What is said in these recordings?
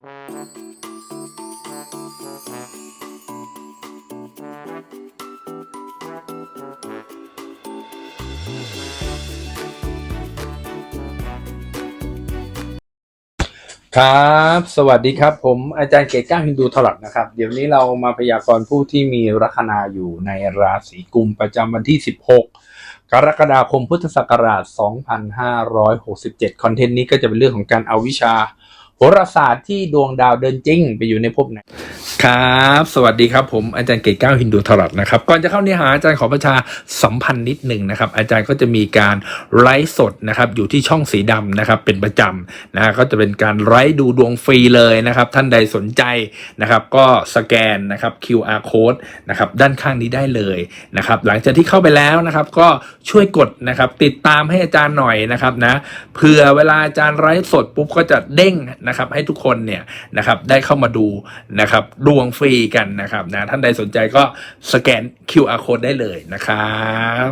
ครับ สวัสดีครับ ผมอาจารย์เกตก้าฮินดูถลัดนะครับ เดี๋ยวนี้เรามาพยากรณ์ผู้ที่มีลัคนาอยู่ในราศีกุมประจำวันที่ 16 กรกฎาคมพุทธศักราช 2567 คอนเทนต์นี้ก็จะเป็นเรื่องของการเอาวิชา โหราศาสตร์ที่ดวงดาวเดินจริง ไปอยู่ในภพไหนครับ สวัสดีครับผมอาจารย์เกตก้าวฮินดูถลัดนะครับ ก่อนจะเข้าเนื้อหาอาจารย์ขอประชาสัมพันธ์นิดหนึ่งนะครับ อาจารย์ก็จะมีการไลฟ์สดนะครับอยู่ที่ช่องสีดำนะครับเป็นประจำนะก็จะเป็นการไลฟ์ดูดวงฟรีเลยนะครับ ท่านใดสนใจนะครับก็สแกนนะครับ QR code นะครับด้านข้างนี้ได้เลยนะครับ หลังจากที่เข้าไปแล้วนะครับ ก็ช่วยกดนะครับติดตามให้อาจารย์หน่อยนะครับนะเผื่อเวลาอาจารย์ไลฟ์สดปุ๊บก็จะเด้งนะนะครับให้ทุกคนเนี่ยนะครับได้เข้ามาดูนะครับดวงฟรีกันนะครับนะท่านใดสนใจก็สแกน QR code ได้เลยนะครับ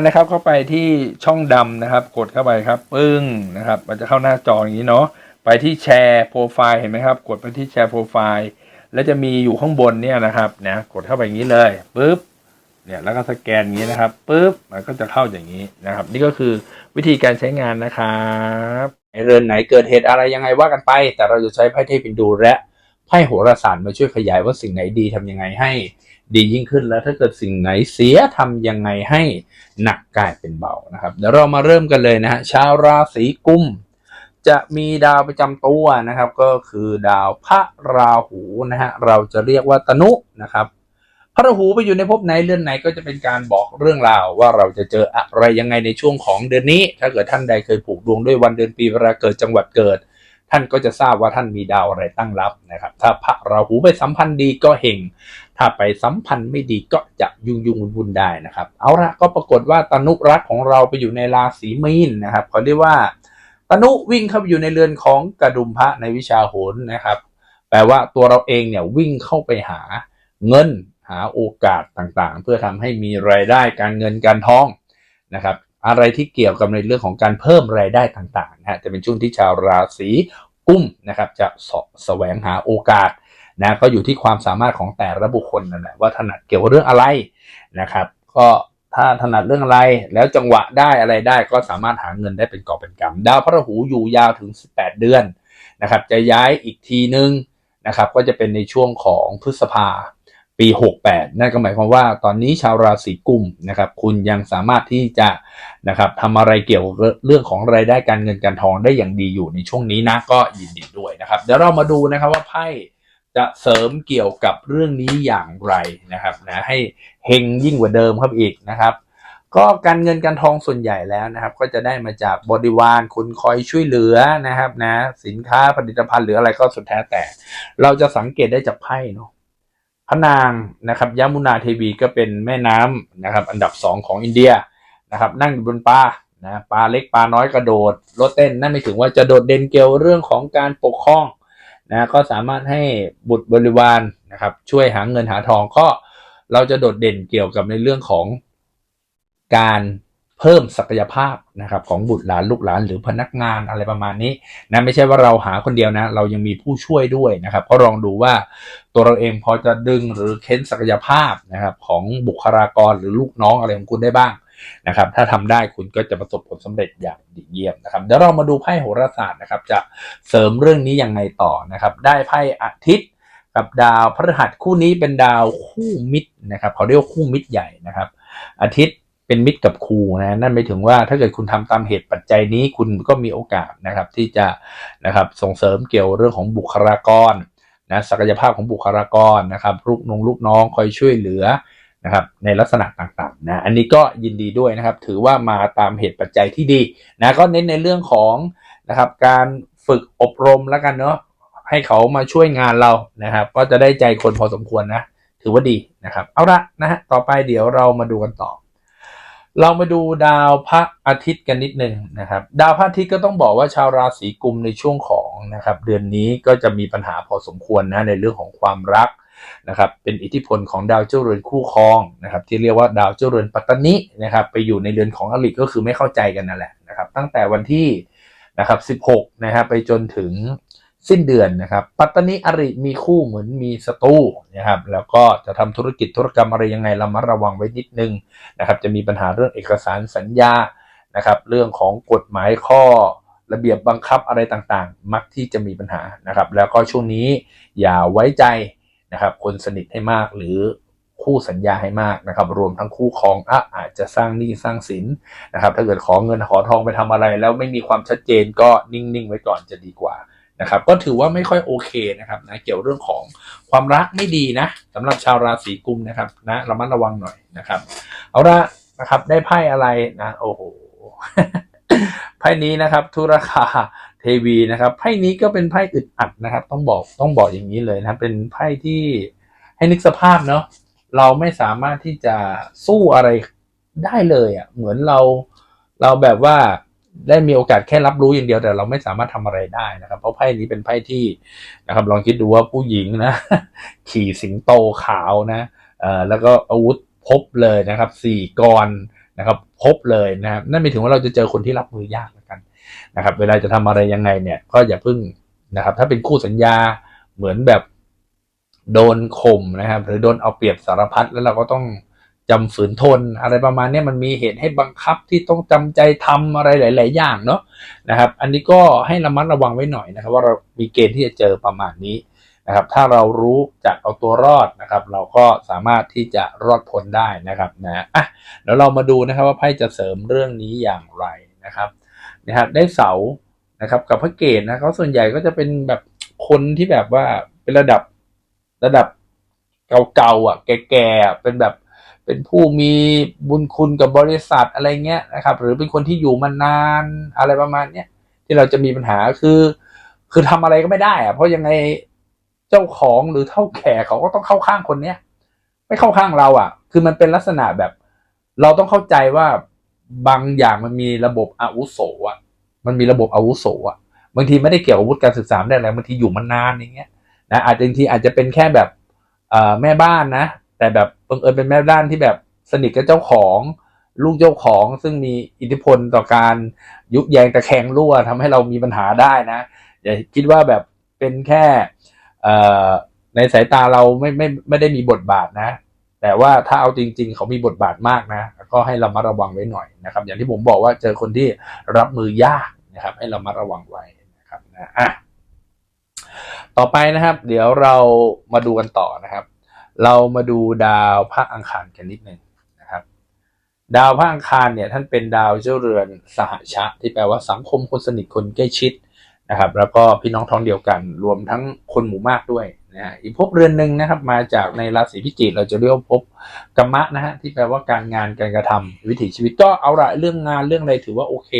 นะครับเข้าไปที่ช่องดำนะครับ กดเข้าไปครับปึ้งนะครับ มันจะเข้าหน้าจออย่างนี้เนาะไปที่แชร์โปรไฟล์เห็นไหมครับ กดไปที่แชร์โปรไฟล์แล้วจะมีอยู่ข้างบนเนี่ยนะครับนะกดเข้าไปอย่างนี้เลยปุ๊บเนี่ยแล้วก็สแกนอย่างนี้นะครับปุ๊บมันก็จะเข้าอย่างนี้นะครับ นี่ก็คือวิธีการใช้งานนะครับ เรือนไหนเกิดเหตุอะไรยังไงว่ากันไป แต่เราจะใช้ไพ่เทพินดูและไพ่โหราศาสตร์มาช่วยขยายว่าสิ่งไหนดีทำยังไงให้ ดียิ่งขึ้นแล้วถ้าเกิดสิ่งไหนเสียทำยังไงให้หนักกลายเป็นเบานะครับเดี๋ยวเรามาเริ่มกันเลยนะฮะชาวราศีกุมจะมีดาวประจำตัวนะครับ ก็คือดาวพระราหูนะฮะเราจะเรียกว่าตนุนะครับ พระราหูไปอยู่ในภพไหนเรือนไหนก็จะเป็นการบอกเรื่องราว ว่าเราจะเจออะไรยังไงในช่วงของเดือนนี้ ถ้าเกิดท่านใดเคยผูกดวงด้วยวันเดือนปีเวลาเกิดจังหวัดเกิด ท่านก็จะทราบว่าท่านมีดาวอะไรตั้งรับนะครับ ถ้าพระราหูไปสัมพันธ์ดีก็เฮงถ้าไปสัมพันธ์ไม่ดีก็จะยุ่งยุ่งวุ่นได้นะครับ เอาละก็ปรากฏว่าตนุรักของเราไปอยู่ในราศีมีนนะครับเขาเรียกว่าตนุวิ่งเข้าไปอยู่ในเรือนของกระดุมพระในวิชาโหรนะครับ แปลว่าตัวเราเองเนี่ยวิ่งเข้าไปหาเงิน หาโอกาสต่างๆ เพื่อทำให้มีรายได้การเงินการทองนะครับอะไรที่เกี่ยวกับในเรื่องของการเพิ่มรายได้ต่างๆนะฮะจะเป็นช่วงที่ชาวราศีกุ้มนะครับจะสาะแสวงหาโอกาสนะก็อยู่ที่ความสามารถของแต่ละบุคคลนั่นแหละว่าถนัดเกี่ยวกับเรื่องอะไรนะครับก็ถ้าถนัดเรื่องอะไรแล้วจังหวะได้อะไรได้ก็สามารถหาเงินได้เป็นกอบเป็นกำดาวพระหูอยู่ยาวถึง 18 เดือนนะครับจะย้ายอีกทีนึงนะครับก็จะเป็นในช่วงของพฤษภา ปี 68 นั่นก็หมายความว่าตอนนี้ชาวราศีกุมนะครับ คุณยังสามารถที่จะนะครับทำอะไรเกี่ยวกับเรื่องของรายได้การเงินการทองได้อย่างดีอยู่ในช่วงนี้นะก็ยินดีด้วยนะครับ เดี๋ยวเรามาดูนะครับว่าไพ่จะเสริมเกี่ยวกับเรื่องนี้อย่างไรนะครับนะให้เฮงยิ่งกว่าเดิมครับอีกนะครับ ก็การเงินการทองส่วนใหญ่แล้วนะครับ ก็จะได้มาจากบริวารคุณคอยช่วยเหลือนะครับนะสินค้าผลิตภัณฑ์หรืออะไรก็สุดแท้แต่ เราจะสังเกตได้จากไพ่เนาะ พระนางนะครับยมุนาเทวีก็เป็นแม่น้ำนะครับ อันดับสองของอินเดียนะครับ นั่งอยู่บนปลานะปลาเล็กปลาน้อยกระโดดโลดเต้นนั่นไม่ถึงว่าจะโดดเด่นเกี่ยวเรื่องของการปกครองนะก็สามารถให้บุตรบริวารนะครับ ช่วยหาเงินหาทองก็เราจะโดดเด่นเกี่ยวกับในเรื่องของการ เพิ่มศักยภาพนะครับของบุตรหลานลูกหลานหรือพนักงานอะไรประมาณนี้นะไม่ใช่ว่าเราหาคนเดียวนะ เรายังมีผู้ช่วยด้วยนะครับ ก็ลองดูว่าตัวเราเองพอจะดึงหรือเค้นศักยภาพนะครับของบุคลากรหรือลูกน้องอะไรของคุณได้บ้างนะครับถ้าทำได้คุณก็จะประสบผลสำเร็จอย่างดีเยี่ยมนะครับเดี๋ยวเรามาดูไพ่โหราศาสตร์นะครับ จะเสริมเรื่องนี้ยังไงต่อนะครับ ได้ไพ่อาทิตย์กับดาวพฤหัสคู่นี้เป็นดาวคู่มิตรนะครับเขาเรียกคู่มิตรใหญ่นะครับ อาทิตย์ เป็นมิตรกับครูนะนั่นหมายถึงว่าถ้าเกิดคุณทำตามเหตุปัจจัยนี้คุณก็มีโอกาสนะครับที่จะนะครับส่งเสริมเกี่ยวเรื่องของบุคลากรนะศักยภาพของบุคลากรนะครับลูกน้องลูกน้องคอยช่วยเหลือนะครับในลักษณะต่างๆนะอันนี้ก็ยินดีด้วยนะครับถือว่ามาตามเหตุปัจจัยที่ดีนะก็เน้นในเรื่องของนะครับการฝึกอบรมแล้วกันเนาะให้เขามาช่วยงานเรานะครับ ก็จะได้ใจคนพอสมควรนะ ถือว่าดีนะครับ เอาละนะฮะต่อไปเดี๋ยวเรามาดูกันต่อ เรามาดูดาวพระอาทิตย์กันนิดนึงนะครับ ดาวพระอาทิตย์ก็ต้องบอกว่าชาวราศีกุมในช่วงของนะครับเดือนนี้ก็จะมีปัญหาพอสมควรนะในเรื่องของความรักนะครับเป็นอิทธิพลของดาวเจ้าเรือนคู่ครองนะครับที่เรียกว่าดาวเจ้าเรือนปัตตนินะครับไปอยู่ในเรือนของอริก็คือไม่เข้าใจกันนั่นแหละนะครับตั้งแต่วันที่นะครับ16นะครับไปจนถึง สิ้นเดือนนะครับ ปัตตานีอริมีคู่เหมือนมีศัตรูนะครับ แล้วก็จะทำธุรกิจธุรกรรมอะไรยังไงเรามาระวังไว้นิดนึงนะครับ จะมีปัญหาเรื่องเอกสารสัญญานะครับ เรื่องของกฎหมายข้อระเบียบบังคับอะไรต่างๆ มักที่จะมีปัญหานะครับ แล้วก็ช่วงนี้อย่าไว้ใจนะครับ คนสนิทให้มากหรือคู่สัญญาให้มากนะครับ รวมทั้งคู่ครองอะอาจจะสร้างหนี้สร้างสินนะครับ ถ้าเกิดขอเงินขอทองไปทำอะไร แล้วไม่มีความชัดเจนก็นิ่งๆไว้ก่อนจะดีกว่า นะครับก็ถือว่าไม่ค่อยโอเคนะครับนะเกี่ยวเรื่องของความรักไม่ดีนะสำหรับชาวราศีกุมนะครับนะระมัดระวังหน่อยนะครับ เอาละนะครับได้ไพ่อะไรนะโอ้โหไพ่นี้นะครับทุรคาเทวีนะครับไพ่นี้ก็เป็นไพ่อึดอัดนะครับ ต้องบอกต้องบอกอย่างนี้เลยนะเป็นไพ่ที่ให้นึกสภาพเนาะเราไม่สามารถที่จะสู้อะไรได้เลยอะ่ะเหมือนเราเราแบบว่า ได้มีโอกาสแค่รับรู้อย่างเดียวแต่เราไม่สามารถทำอะไรได้นะครับ เพราะไพ่นี้เป็นไพ่ที่นะครับ ลองคิดดูว่าผู้หญิงนะ ขี่สิงโตขาวนะเอ่อแล้วก็อาวุธพบเลยนะครับสี่กรนะครับพบเลยนะครับนั่นหมายถึงว่าเราจะเจอคนที่รับมือยากเหมือนกันนะครับ เวลาจะทำอะไรยังไงเนี่ยก็อย่าพึ่งนะครับ ถ้าเป็นคู่สัญญาเหมือนแบบโดนข่มนะครับ หรือโดนเอาเปรียบสารพัดแล้วเราก็ต้อง จำฝืนทนอะไรประมาณนี้มันมีเหตุให้บังคับที่ต้องจำใจทำอะไรหลาย ๆ อย่างเนาะนะครับ อันนี้ก็ให้ระมัดระวังไว้หน่อยนะครับ ว่าเรามีเกณฑ์ที่จะเจอประมาณนี้นะครับ ถ้าเรารู้จักเอาตัวรอดนะครับ เราก็สามารถที่จะรอดพ้นได้นะครับนะอะเดี๋ยวเรามาดูนะครับว่าไพ่จะเสริมเรื่องนี้อย่างไรนะครับนะครับได้เสานะครับกับพระเกศนะเขาส่วนใหญ่ก็จะเป็นแบบคนที่แบบว่าเป็นระดับระดับเก่าๆอะ แก่ๆเป็นแบบ เป็นผู้มีบุญคุณกับบริษัทอะไรเงี้ยนะครับ หรือเป็นคนที่อยู่มานานอะไรประมาณเนี้ยที่เราจะมีปัญหาคือ คือทำอะไรก็ไม่ได้อะเพราะยังไงเจ้าของหรือเท่าแก่เขาก็ต้องเข้าข้างคนเนี้ยไม่เข้าข้างเราอะ คือมันเป็นลักษณะแบบ เราต้องเข้าใจว่าบางอย่างมันมีระบบอาวุโสอะ มันมีระบบอาวุโสอะบางทีไม่ได้เกี่ยวกับวุฒิการศึกษาไม่ได้อะไรบางทีอยู่มานานอย่างเงี้ยนะอาจจะบางทีอาจจะเป็นแค่แบบแม่บ้านนะ แต่แบบบังเอิญเป็นแม่บ้านที่แบบสนิทกับเจ้าของลูกเจ้าของซึ่งมีอิทธิพลต่อการยุแยงตะแคงรั่วทำให้เรามีปัญหาได้นะ อย่าคิดว่าแบบเป็นแค่ในสายตาเราไม่ไม่ไม่ได้มีบทบาทนะ แต่ว่าถ้าเอาจริง ๆ เขามีบทบาทมากนะ ก็ให้เรามาระวังไว้หน่อยนะครับ อย่างที่ผมบอกว่าเจอคนที่รับมือยากนะครับ ให้เรามาระวังไว้นะครับนะอะต่อไปนะครับ เดี๋ยวเรามาดูกันต่อนะครับ เรามาดูดาวพระอังคารกันนิดหนึ่งนะครับ ดาวพระอังคารเนี่ยท่านเป็นดาวเจ้าเรือนสหชะ ที่แปลว่าสังคมคนสนิทคนใกล้ชิดนะครับ แล้วก็พี่น้องท้องเดียวกันรวมทั้งคนหมู่มากด้วยนะฮะอีกภพเรือนหนึ่งนะครับ มาจากในราศีพิจิกเราจะเรียกว่าภพกรรมะนะฮะที่แปลว่าการงานการกระทำวิถีชีวิตก็เอาละเรื่องงานเรื่องอะไรถือว่าโอเค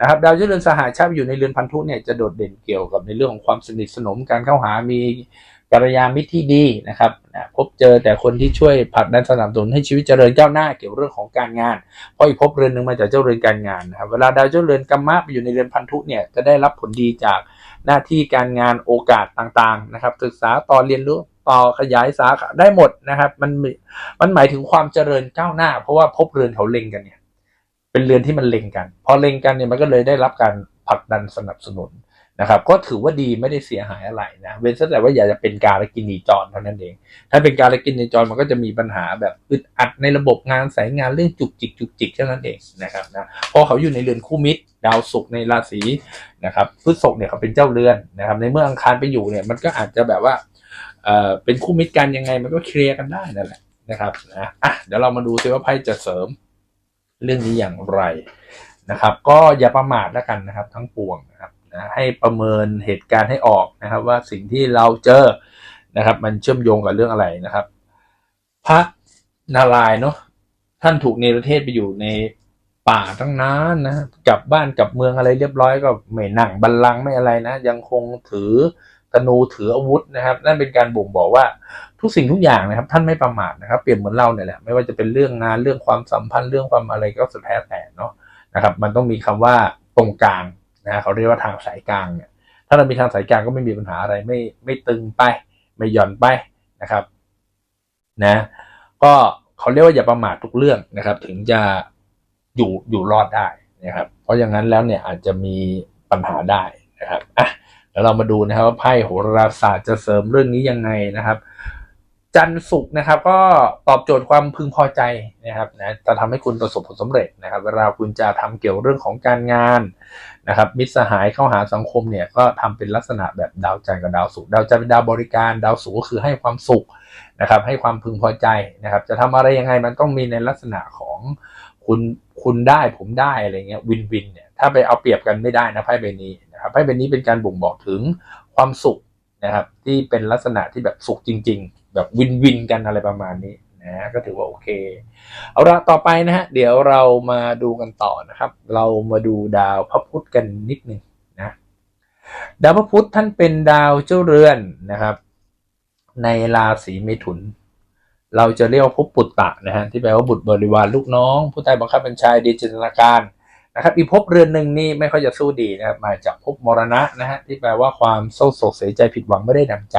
นะครับดาวเจ้าเรือนสหชาติอยู่ในเรือนพันธุเนี่ยจะโดดเด่นเกี่ยวกับในเรื่องของความสนิทสนมการเข้าหามี กัลยาณมิตรที่ดีนะครับพบเจอแต่คนที่ช่วยผลักดันสนับสนุนให้ชีวิตเจริญก้าวหน้าเกี่ยวเรื่องของการงานเพราะอีกภพเรือนหนึ่งมาจากเจ้าเรือนการงานนะครับเวลาดาวเจ้าเรือนกรรมะไปอยู่ในเรือนพันธุเนี่ยจะได้รับผลดีจากหน้าที่การงานโอกาสต่างๆนะครับศึกษาต่อเรียนรู้ต่อขยายสาขาได้หมดนะครับ มันมันหมายถึงความเจริญก้าวหน้า เพราะว่าภพเรือนเขาเล็งกันเนี่ย เป็นเรือนที่มันเล็งกัน พอเล็งกันเนี่ยมันก็เลยได้รับการผลักดันสนับสนุน นะครับก็ถือว่าดีไม่ได้เสียหายอะไรนะเว้นแต่ว่าอยากจะเป็นการกินีจรเท่านั้นเอง ถ้าเป็นการกินีจรมันก็จะมีปัญหาแบบอึดอัดในระบบงานสายงานเรื่องจุกจิกจุกจิกเท่านั้นเองนะครับนะพอเขาอยู่ในเรือนคู่มิตร ดาวศุกร์ในราศีนะครับพฤษภเนี่ยเขาเป็นเจ้าเรือนนะครับในเมื่ออังคารไปอยู่เนี่ยมันก็อาจจะแบบว่าเอ่อเป็นคู่มิตรกันยังไงมันก็เคลียร์กันได้นั่นแหละนะครับนะอะเดี๋ยวเรามาดูซิว่าไพ่จะเสริมเรื่องนี้อย่างไรนะครับ ก็อย่าประมาทแล้วกันนะครับ ทั้งปวงนะครับ นะให้ประเมินเหตุการณ์ให้ออกนะครับ ว่าสิ่งที่เราเจอนะครับ มันเชื่อมโยงกับเรื่องอะไรนะครับ พระนารายณ์เนาะท่านถูกเนรเทศไปอยู่ในป่าตั้งนานนะกลับบ้านกลับเมืองอะไรเรียบร้อยก็ไม่นั่งบัลลังก์ไม่อะไรนะ ยังคงถือธนูถืออาวุธนะครับ นั่นเป็นการบ่งบอกว่าทุกสิ่งทุกอย่างนะครับ ท่านไม่ประมาทนะครับ เปรียบเหมือนเราเนี่ยแหละไม่ว่าจะเป็นเรื่องงานเรื่องความสัมพันธ์เรื่องความอะไรก็สุดแท้แต่เนาะนะครับ มันต้องมีคำว่าตรงกลาง นะเขาเรียกว่าทางสายกลางเนี่ยถ้าเรามีทางสายกลางก็ไม่มีปัญหาอะไรไม่ไม่ตึงไป ไม่หย่อนไปนะครับนะก็เขาเรียกว่าอย่าประมาททุกเรื่องนะครับ ถึงจะอยู่อยู่รอดได้นะครับ เพราะอย่างนั้นแล้วเนี่ยอาจจะมีปัญหาได้นะครับอะแล้วเรามาดูนะครับว่าไพ่โหราศาสตร์จะเสริมเรื่องนี้ยังไงนะครับ จันทร์ศุกร์นะครับ ก็ตอบโจทย์ความพึงพอใจนะครับนะจะทำให้คุณประสบผลสำเร็จนะครับ เวลาคุณจะทำเกี่ยวเรื่องของการงาน นะครับมิตรสหายเข้าหาสังคมเนี่ยก็ทำเป็นลักษณะแบบดาวจันทร์กับดาวศุกร์ดาวจันทร์เป็นดาวบริการดาวศุกร์ก็คือให้ความสุขนะครับให้ความพึงพอใจนะครับจะทำอะไรยังไงมันต้องมีในลักษณะของคุณคุณได้ผมได้อะไรเงี้ยวินวินเนี่ยถ้าไปเอาเปรียบกันไม่ได้นะไพ่ใบนี้นะครับไพ่ใบนี้เป็นการบ่งบอกถึงความสุขนะครับที่เป็นลักษณะที่แบบสุขจริง ๆ แบบวินวินกันอะไรประมาณนี้ นะก็ถือว่าโอเค เอาละต่อไปนะฮะเดี๋ยวเรามาดูกันต่อนะครับ เรามาดูดาวพระพุธกันนิดหนึ่งนะดาวพระพุธท่านเป็นดาวเจ้าเรือนนะครับ ในราศีเมถุน เราจะเรียกว่าภพปุตตะนะฮะที่แปลว่าบุตรบริวารลูกน้อง ผู้ใต้บังคับบัญชาดีจินตนาการ นะครับอีกภพเรือนหนึ่งนี่ไม่ค่อยจะสู้ดีนะครับมาจากภพมรณะนะฮะที่แปลว่าความเศร้าโศกเสียใจผิดหวังไม่ได้ดังใจ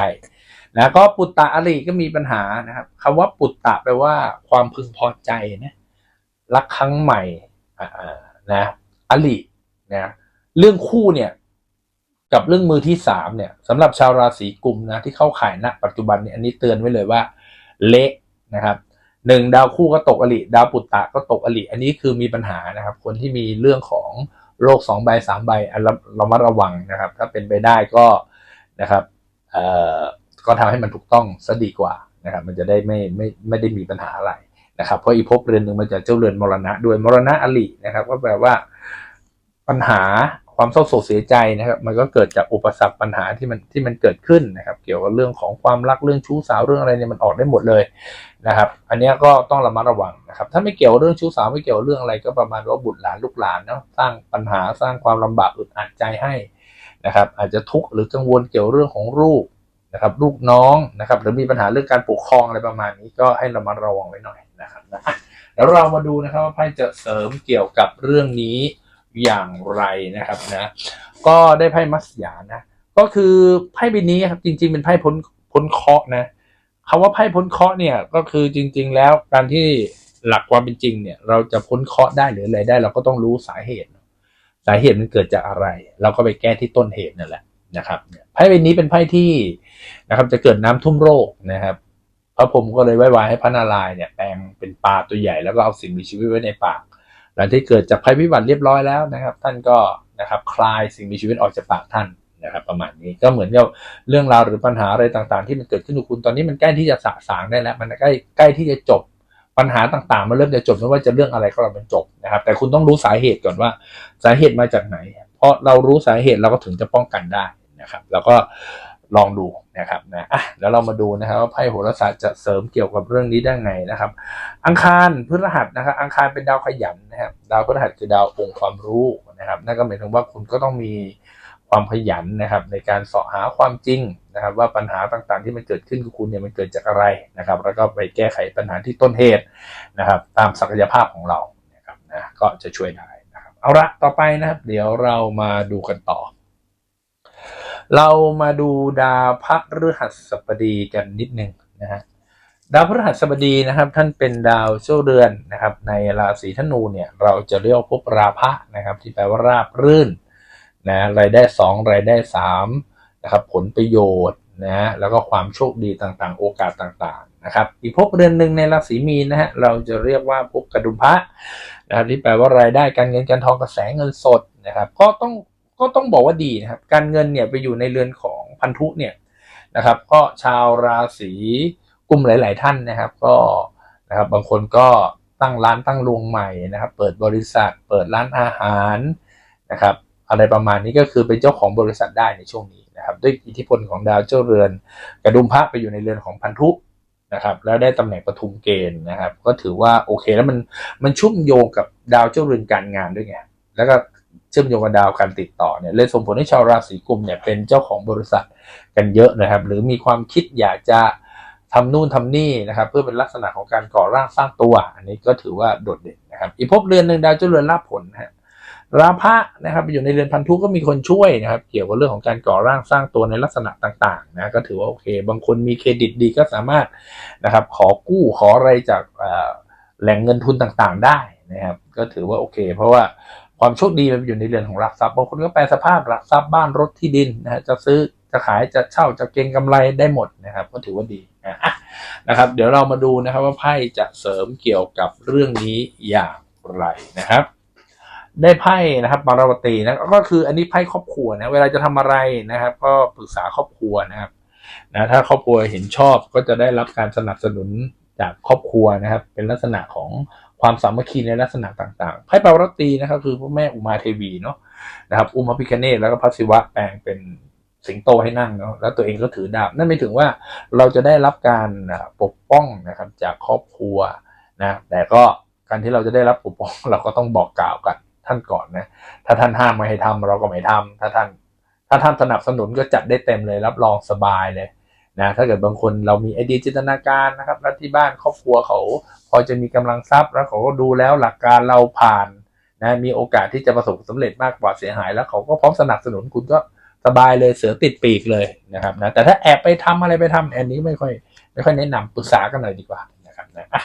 นะก็ปุตตะอริก็มีปัญหานะครับคำว่าปุตตะแปลว่าความพึงพอใจนะรักครั้งใหม่อ่านะอรินะเรื่องคู่เนี่ยกับเรื่องมือที่สามเนี่ยสำหรับชาวราศีกุมนะที่เข้าข่ายณปัจจุบันเนี่ยอันนี้เตือนไว้เลยว่า เละนะครับ หนึ่งดาวคู่ก็ตกอริดาวปุตตะก็ตกอริอันนี้คือมีปัญหานะครับ คนที่มีเรื่องของโรคสองใบสามใบอันระระมัดระวังนะครับ ถ้าเป็นไปได้ก็นะครับเอ่อก็ทำให้มันถูกต้องซะดีกว่านะครับ มันจะได้ไม่ไม่ไม่ได้มีปัญหาอะไรนะครับ เพราะอีภพเรือนหนึ่งมันจะเจ้าเรือนมรณะด้วยมรณะอรินะครับ ก็แปลว่าปัญหา ความเศร้าโศกเสียใจนะครับ มันก็เกิดจากอุปสรรคปัญหาที่มันที่มันเกิดขึ้นนะครับ เกี่ยวกับเรื่องของความรักเรื่องชู้สาวเรื่องอะไรเนี่ยมันออกได้หมดเลยนะครับ อันนี้ก็ต้องระมัดระวังนะครับ ถ้าไม่เกี่ยวเรื่องชู้สาวไม่เกี่ยวเรื่องอะไรก็ประมาณว่าบุตรหลานลูกหลานเนาะสร้างปัญหาสร้างความลำบากอึดอัดใจให้นะครับ อาจจะทุกข์หรือกังวลเกี่ยวเรื่องของลูกนะครับลูกน้องนะครับ หรือมีปัญหาเรื่องการปกครองอะไรประมาณนี้ก็ให้ระมัดระวังไว้หน่อยนะครับนะแล้วเรามาดูนะครับว่าไพ่จะเสริมเกี่ยวกับเรื่องนี้ อย่างไรนะครับนะก็ได้ไพ่มัสยานะ ก็คือไพ่ใบนี้ครับจริง ๆ เป็นไพ่พ้นพ้นเคาะนะคำว่าไพ่พ้นเคาะเนี่ยก็คือจริง ๆ แล้วการที่หลักความเป็นจริงเนี่ย เราจะพ้นเคาะได้หรืออะไรได้ เราก็ต้องรู้สาเหตุ สาเหตุมันเกิดจากอะไร เราก็ไปแก้ที่ต้นเหตุนั่นแหละนะครับไพ่ใบนี้เป็นไพ่ที่นะครับ จะเกิดน้ำท่วมโรคนะครับพระผมก็เลยไว้วายให้พระนารายณ์เนี่ยแปลงเป็นปลาตัวใหญ่แล้วก็เอาสิ่งมีชีวิตไว้ในปาก หลังที่เกิดจากภัยพิบัติเรียบร้อยแล้วนะครับ ท่านก็นะครับคลายสิ่งมีชีวิตออกจากปากท่านนะครับประมาณนี้ก็เหมือนกับเรื่องราวหรือปัญหาอะไรต่างๆ ที่มันเกิดขึ้นกับคุณตอนนี้มันใกล้ที่จะสะสางได้แล้ว มันใกล้ใกล้ที่จะจบปัญหาต่างๆ มันเริ่มจะจบไม่ว่าจะเรื่องอะไรก็เราเป็นจบนะครับ แต่คุณต้องรู้สาเหตุก่อนว่าสาเหตุมาจากไหน เพราะเรารู้สาเหตุเราก็ถึงจะป้องกันได้นะครับ แล้วก็ลองดู นะครับนะอะแล้วเรามาดูนะครับว่าไพ่โหราศาสตร์จะเสริมเกี่ยวกับเรื่องนี้ได้ไงนะครับ อังคารพฤหัสนะครับ อังคารเป็นดาวขยันนะครับดาวพฤหัสคือดาวองค์ความรู้นะครับนั่นก็หมายถึงว่าคุณก็ต้องมีความขยันนะครับ ในการเสาะหาความจริงนะครับ ว่าปัญหาต่างๆที่มันเกิดขึ้นกับคุณเนี่ยมันเกิดจากอะไรนะครับ แล้วก็ไปแก้ไขปัญหาที่ต้นเหตุนะครับ ตามศักยภาพของเรานะครับนะก็จะช่วยได้นะครับ เอาละต่อไปนะครับ เดี๋ยวเรามาดูกันต่อ เรามาดูดาวพระฤหัสบดีกันนิดนึงนะฮะดาวพฤหัสบดีนะครับ ท่านเป็นดาวเจ้าเรือนนะครับ ในราศีธนูเนี่ยเราจะเรียกว่าภพราภะนะครับ ที่แปลว่าราบรื่นนะรายได้สองรายได้สามนะครับ ผลประโยชน์นะแล้วก็ความโชคดีต่างๆ โอกาสต่างๆนะครับ อีกภพเรือนหนึ่งในราศีมีนนะฮะเราจะเรียกว่าภพกระดุมพระนะครับที่แปลว่ารายได้การเงินการทองกระแสเงินสดนะครับ ก็ต้อง ก็ต้องบอกว่าดีนะครับ การเงินเนี่ยไปอยู่ในเรือนของพันธุเนี่ยนะครับ ก็ชาวราศีกลุ่มหลาย ๆ ท่านนะครับ ก็นะครับบางคนก็ตั้งร้านตั้งโรงใหม่นะครับ เปิดบริษัท เปิดร้านอาหารนะครับ อะไรประมาณนี้ก็คือเป็นเจ้าของบริษัทได้ในช่วงนี้นะครับ ด้วยอิทธิพลของดาวเจ้าเรือน กระดุมพระไปอยู่ในเรือนของพันธุนะครับแล้วได้ตำแหน่งปทุมเกณฑ์นะครับ ก็ถือว่าโอเคแล้วมันมันชุ่มโยงกับดาวเจ้าเรือนการงานด้วยไงแล้วก็ เชื่อมโยงกับดาวการติดต่อเนี่ยเลยส่งผลให้ชาวราศีกุมเนี่ยเป็นเจ้าของบริษัทกันเยอะนะครับ หรือมีความคิดอยากจะทำนู่นทำนี่นะครับ เพื่อเป็นลักษณะของการก่อร่างสร้างตัว อันนี้ก็ถือว่าโดดเด่นนะครับอีกภพเรือนหนึ่งดาวเจ้าเรือนลาภผลนะฮะราพะนะครับอยู่ในเรือนพันธุก็มีคนช่วยนะครับ เกี่ยวกับเรื่องของการก่อร่างสร้างตัวในลักษณะต่างๆนะก็ถือว่าโอเค บางคนมีเครดิตดีก็สามารถนะครับ ขอกู้ขออะไรจากแหล่งเงินทุนต่างๆได้นะครับ ก็ถือว่าโอเค เพราะว่า ความโชคดีมันอยู่ในเรือนของหลักทรัพย์บางคนก็แปลสภาพหลักทรัพย์บ้านรถที่ดินนะฮะจะซื้อจะขายจะเช่าจะเก็งกำไรได้หมดนะครับ ก็ถือว่าดีนะนะครับ เดี๋ยวเรามาดูนะครับว่าไพ่จะเสริมเกี่ยวกับเรื่องนี้อย่างไรนะครับ ได้ไพ่นะครับมาราวตีนะก็คืออันนี้ไพ่ครอบครัวนะเวลาจะทำอะไรนะครับ ก็ปรึกษาครอบครัวนะครับนะถ้าครอบครัวเห็นชอบก็จะได้รับการสนับสนุนจากครอบครัวนะครับ เป็นลักษณะของ ความสามัคคีในลักษณะต่างๆไพ่ปารตีนะครับคือพระแม่อุมาเทวีเนาะนะครับอุมาพิคเนตแล้วก็พระศิวะแปลงเป็นสิงโตให้นั่งเนาะแล้วตัวเองก็ถือดาบนั่นหมายถึงว่าเราจะได้รับการปกป้องนะครับจากครอบครัวนะแต่ก็การที่เราจะได้รับปกป้องเราก็ต้องบอกกล่าวกันท่านก่อนนะถ้าท่านห้ามไม่ให้ทำเราก็ไม่ทำถ้าท่านถ้าท่านสนับสนุนก็จัดได้เต็มเลยรับรองสบายเลย นะถ้าเกิดบางคนเรามีไอเดียจินตนาการนะครับแล้วที่บ้านครอบครัวเขา พอจะมีกำลังทรัพย์แล้วเขาก็ดูแล้วหลักการเราผ่านนะมีโอกาสที่จะประสบสำมสำเร็จมากกว่าเสียหาย แล้วเขาก็พร้อมสนับสนุนคุณก็สบายเลยเสือติดปีกเลยนะครับนะแต่ถ้าแอบไปทำอะไรไปทำอันนี้ไม่ค่อยไม่ค่อยแนะนำปรึกษากันหน่อยดีกว่า นะอะ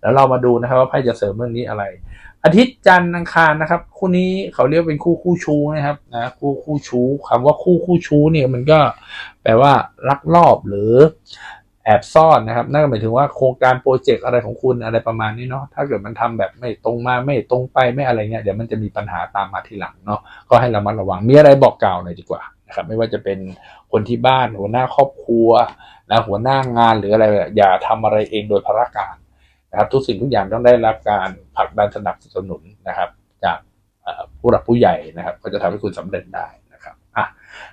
แล้วเรามาดูนะครับว่าไพ่จะเสริมเรื่องนี้อะไร อาทิตย์จันทร์อังคารนะครับ คู่นี้เขาเรียกเป็นคู่คู่ชู้นะครับนะคู่คู่ชู้คำว่าคู่คู่ชู้เนี่ยมันก็แปลว่าลักลอบหรือแอบซ่อนนะครับนั่นหมายถึงว่าโครงการโปรเจกต์อะไรของคุณอะไรประมาณนี้เนาะถ้าเกิดมันทำแบบไม่ตรงมาไม่ตรงไปไม่อะไรเงี้ยเดี๋ยวมันจะมีปัญหาตามมาทีหลังเนาะก็ให้ระมัดระวังมีอะไรบอกกล่าวหน่อยดีกว่านะครับไม่ว่าจะเป็นคนที่บ้านหัวหน้าครอบครัว นะหัวหน้างานหรืออะไรอย่าทำอะไรเองโดยพละการนะครับทุกสิ่งทุกอย่างต้องได้รับการผลักดันสนับสนุนนะครับ จากผู้หลักผู้ใหญ่นะครับ ก็จะทำให้คุณสำเร็จได้นะครับอะ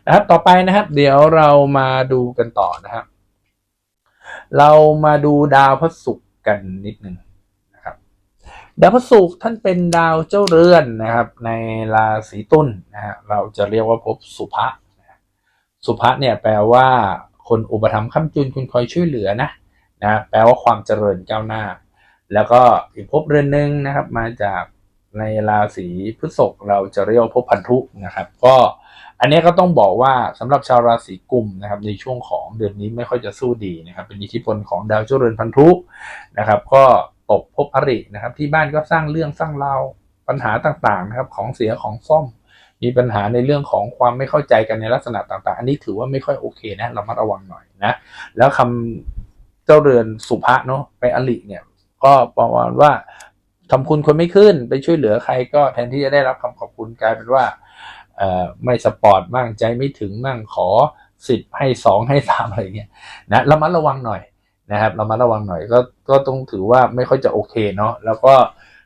นะครับต่อไปนะครับ เดี๋ยวเรามาดูกันต่อนะครับ เรามาดูดาวพระศุกร์กันนิดหนึ่งนะครับดาวพระศุกร์ท่านเป็นดาวเจ้าเรือนนะครับ ในราศีตุลนะฮะเราจะเรียกว่าภพสุภะสุภะเนี่ยแปลว่า คนอุปถัมภ์ค้ำจุนคุณคอยช่วยเหลือนะนะแปลว่าความเจริญก้าวหน้า แล้วก็อีกภพเรือนหนึ่งนะครับมาจากในราศีพฤษภเราจะเรียกว่าภพพันธุนะครับ ก็อันนี้ก็ต้องบอกว่าสำหรับชาวราศีกุมนะครับในช่วงของเดือนนี้ไม่ค่อยจะสู้ดีนะครับเป็นอิทธิพลของดาวเจรือนพันธุนะครับ ก็ตกภพอรินะครับที่บ้านก็สร้างเรื่องสร้างราวปัญหาต่างๆนะครับของเสียของซ่อม มีปัญหาในเรื่องของความไม่เข้าใจกันในลักษณะต่างๆ อันนี้ถือว่าไม่ค่อยโอเคนะเรามาระวังหน่อยนะ แล้วคำเจ้าเรือนสุภะเนาะไปอริเนี่ย ก็ประมาณว่าทำคุณคนไม่ขึ้นไปช่วยเหลือใครก็แทนที่จะได้รับคำขอบคุณกลายเป็นว่าไม่สปอร์ตมั่งใจไม่ถึงมั่งขอสิบให้สองให้สามอะไรเงี้ยนะเรามาระวังหน่อยนะครับ เรามาระวังหน่อยก็ก็ต้องถือว่าไม่ค่อยจะโอเคเนาะแล้วก็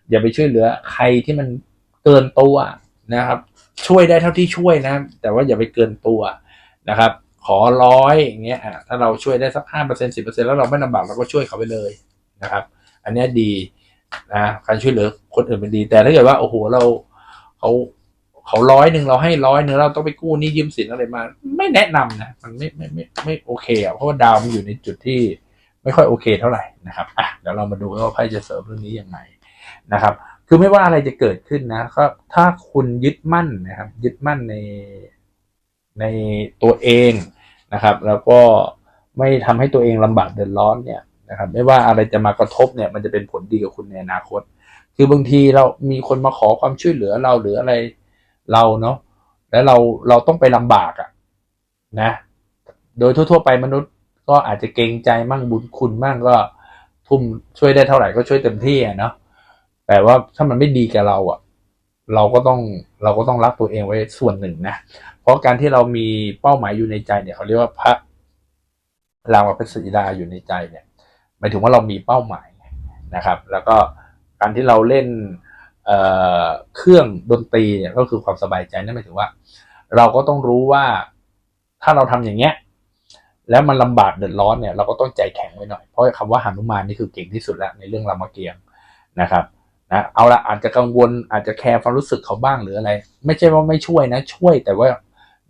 อย่าไปช่วยเหลือใครที่มันเกินตัวนะครับ ช่วยได้เท่าที่ช่วยนะ แต่ว่าอย่าไปเกินตัวนะครับ ขอร้อยอย่างเงี้ยถ้าเราช่วยได้สักห้าเปอร์เซ็นสิบเปอร์เซ็นแล้วเราไม่ลำบากเราก็ช่วยเขาไปเลยนะครับ อันนี้ดีนะการช่วยเหลือคนอื่นเป็นดี แต่ถ้าเกิดว่าโอ้โหเราเขาเขาร้อยหนึ่งเราให้ร้อยหนึ่งเราต้องไปกู้หนี้ยืมสินอะไรมา ไม่แนะนำนะมันไม่ไม่ไม่ไม่โอเคอะเพราะว่าดาวมันอยู่ในจุดที่ไม่ค่อยโอเคเท่าไหร่นะครับอะเดี๋ยวเรามาดูว่าไพ่จะเสริมเรื่องนี้ยังไงนะครับ คือไม่ว่าอะไรจะเกิดขึ้นนะก็ถ้าคุณยึดมั่นนะครับ ยึดมั่นในในตัวเองนะครับ แล้วก็ไม่ทำให้ตัวเองลำบากเดือดร้อนเนี่ยนะครับ ไม่ว่าอะไรจะมากระทบเนี่ยมันจะเป็นผลดีกับคุณในอนาคต คือบางทีเรามีคนมาขอความช่วยเหลือเราหรืออะไรเราเนาะแล้วเราเราต้องไปลำบากอะ่ะนะ โดยทั่ว ๆ ไปมนุษย์ก็อาจจะเกรงใจมั่งบุญคุณมั่งก็ทุ่มช่วยได้เท่าไหร่ก็ช่วยเต็มที่อะเนาะ แต่ว่าถ้ามันไม่ดีกับเราอะ่ะ เราก็ต้องเราก็ต้องรักตัวเองไว้ส่วนหนึ่งนะ เพราะการที่เรามีเป้าหมายอยู่ในใจเนี่ยเขาเรียกว่าพระรามเป็นสีดาอยู่ในใจเนี่ยหมายถึงว่าเรามีเป้าหมายนะครับ แล้วก็การที่เราเล่นเเครื่องดนตรีเนี่ยก็คือความสบายใจนั่นหมายถึงว่า เราก็ต้องรู้ว่าถ้าเราทำอย่างเงี้ยแล้วมันลำบากเดือดร้อนเนี่ยเราก็ต้องใจแข็งไว้หน่อย เพราะคำว่าหานุมานนี่คือเก่งที่สุดแล้วในเรื่องรามเกียรติ์นะครับ นะเอาละอาจจะกังวลอาจจะแคร์ความรู้สึกเขาบ้างหรืออะไร ไม่ใช่ว่าไม่ช่วยนะ ช่วยแต่ว่า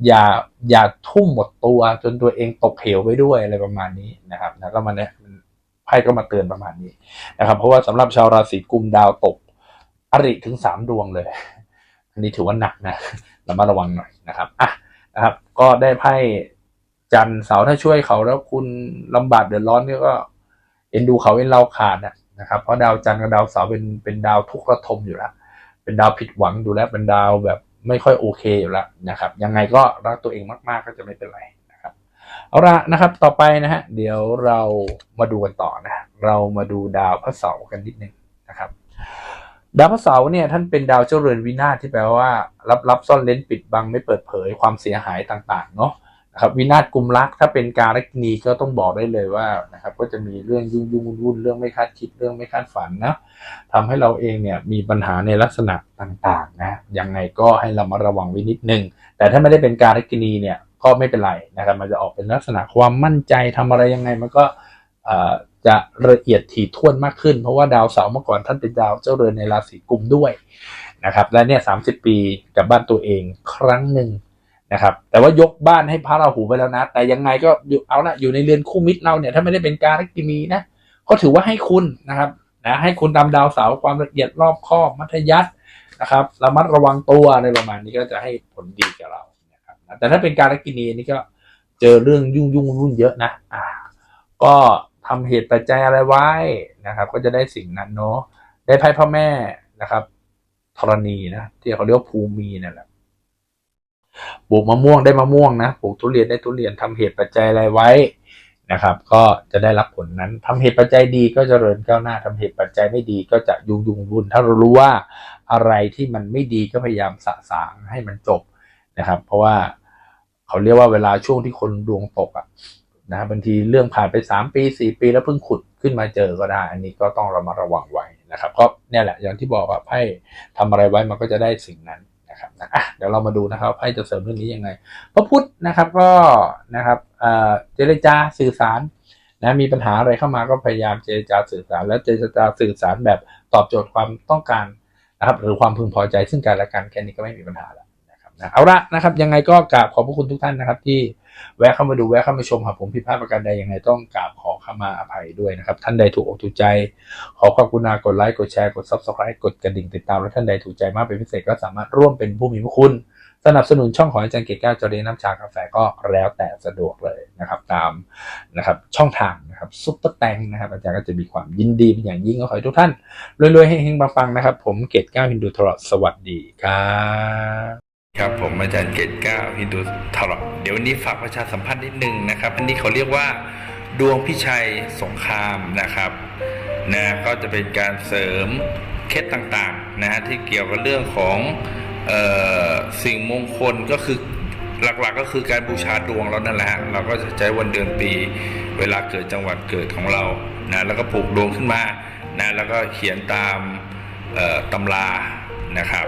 อย่าอย่าทุ่มหมดตัวจนตัวเองตกเหวไปด้วยอะไรประมาณนี้นะครับนะก็มาเนี่ยไพ่ก็มาเตือนประมาณนี้นะครับ เพราะว่าสำหรับชาวราศีกุมดาวตกอริถึงสามดวงเลย อันนี้ถือว่าหนักนะระมัดระวังหน่อยนะครับอะนะครับ ก็ได้ไพ่จันทร์เสาร์ถ้าช่วยเขาแล้วคุณลำบากเดือดร้อนนี่ก็เอ็นดูเขาเอ็นเราขาดนะ นะครับเพราะดาวจันทร์กับดาวเสาร์เป็นเป็นดาวทุกข์ระทมอยู่แล้ว เป็นดาวผิดหวังดูแล้วเป็นดาวแบบไม่ค่อยโอเคอยู่แล้วนะครับยังไงก็รักตัวเองมาก ๆ ก็จะไม่เป็นไรนะครับเอาละนะครับต่อไปนะฮะเดี๋ยวเรามาดูกันต่อนะเรามาดูดาวพระเสาร์กันนิดนึงนะครับดาวพระเสาร์เนี่ยท่านเป็นดาวเจ้าเรือนวินาศที่แปลว่า รับรับซ่อนเลนปิดบังไม่เปิดเผยความเสียหายต่างๆเนาะ ครับวินาศกุมรักถ้าเป็นการกนีก็ต้องบอกได้เลยว่านะครับ ก็จะมีเรื่องยุ่งยุ่งวุ่นๆเรื่องไม่คาดคิดเรื่องไม่คาดฝันนะทำให้เราเองเนี่ยมีปัญหาในลักษณะต่างๆนะยังไงก็ให้เรามาระวังไว้นิดนึง แต่ถ้าไม่ได้เป็นการกนีเนี่ยก็ไม่เป็นไรนะครับ มันจะออกเป็นลักษณะความมั่นใจทำอะไรยังไงมันก็จะละเอียดถี่ถ้วนมากขึ้น เพราะว่าดาวเสาร์เมื่อก่อนท่านเป็นดาวเจ้าเรือนในราศีกุมด้วยนะครับ และเนี่ยสาปีกับบ้านตัวเองครั้งหนึ่ง นะครับ แต่ว่ายกบ้านให้พระราหูไปแล้วนะ แต่ยังไงก็อยู่เอาละอยู่ในเรือนคู่มิตรเราเนี่ย ถ้าไม่ได้เป็นการกินีนะ ก็ถือว่าให้คุณนะครับนะให้คุณตามดาวเสาความละเอียดรอบคอบมัธยัสถ์นะครับระมัดระวังตัวในประมาณนี้ก็จะให้ผลดีกับเรานะครับแต่ถ้าเป็นการกินีนี่ก็เจอเรื่องยุ่งยุ่งรุ่นเยอะนะอ่าก็ทำเหตุปัจจัยอะไรไว้นะครับ ก็จะได้สิ่งนั้นเนาะได้ไพ่พ่อแม่นะครับธรณีนะที่เขาเรียกภูมีนั่นแหละ ปลูกมะม่วงได้มะม่วงนะปลูกทุเรียนได้ทุเรียนทำเหตุปัจจัยอะไรไว้นะครับ ก็จะได้รับผลนั้นทำเหตุปัจจัยดีก็จเจริญก้าวหน้าทำเหตุปัจจัยไม่ดีก็จะยุ่งยุ่งวุ่นถ้าเรารู้ว่าอะไรที่มันไม่ดีก็พยายามสะสางให้มันจบนะครับ เพราะว่าเขาเรียกว่าเวลาช่วงที่คนดวงตกอะนะบางทีเรื่องผ่านไปสามปีสี่ปีแล้วเพิ่งขุดขึ้นมาเจอก็ได้ อันนี้ก็ต้องระมัดระวังไว้นะครับก็เนี่ยแหละอย่างที่บอกว่าไพ่ทำอะไรไว้มันก็จะได้สิ่งนั้น นะครับนะอะเดี๋ยวเรามาดูนะครับไพ่จะเสริมเรื่องนี้ยังไงพระพุธนะครับก็นะครับเอ่อเจรจาสื่อสารนะมีปัญหาอะไรเข้ามาก็พยายามเจรจาสื่อสาร และเจรจาสื่อสารแบบตอบโจทย์ความต้องการนะครับหรือความพึงพอใจซึ่งกันและกันแค่นี้ก็ไม่มีปัญหาแล้ว นะเอาละนะครับ ยังไงก็กราบขอบพระคุณทุกท่านนะครับ ที่แวะเข้ามาดูแวะเข้ามาชมหากผมผิดพลาดประการใดยังไงต้องกราบขอขมาอภัยด้วยนะครับ ท่านใดถูกอกถูกใจ ขอความกรุณากดไลค์กดแชร์กด subscribe กดกระดิ่งติดตามและท่านใดถูกใจมากเป็นพิเศษก็สามารถร่วมเป็นผู้มีพระคุณสนับสนุนช่องของอาจารย์เกศแก้วจรีน้ำชากาแฟก็แล้วแต่สะดวกเลยนะครับ ตามนะครับช่องทางนะครับซุปเปอร์แตงนะครับอาจารย์ก็จะมีความยินดีเป็นอย่างยิ่งก็ขอให้ทุกท่านรวยๆเฮงๆปังๆนะครับ ผมเกตก้าวฮินดูทรอสวัสดีครับ ครับผมอาจารย์เกตก้าฮินดูทรอเดี๋ยววันนี้ฝากประชาสัมพันธ์นิดนึงนะครับ อันนี้เขาเรียกว่า ดวงพิชัยสงครามนะครับนะก็จะเป็นการเสริมเคล็ดต่างๆนะฮะที่เกี่ยวกับเรื่องของเออสิ่งมงคลก็คือหลักๆก็คือการบูชาดวงเรานั่นแหละเราก็จะใช้วันเดือนปี เวลาเกิดจังหวัดเกิดของเรานะแล้วก็ปลูกดวงขึ้นมานะแล้วก็เขียนตามตำรานะครับ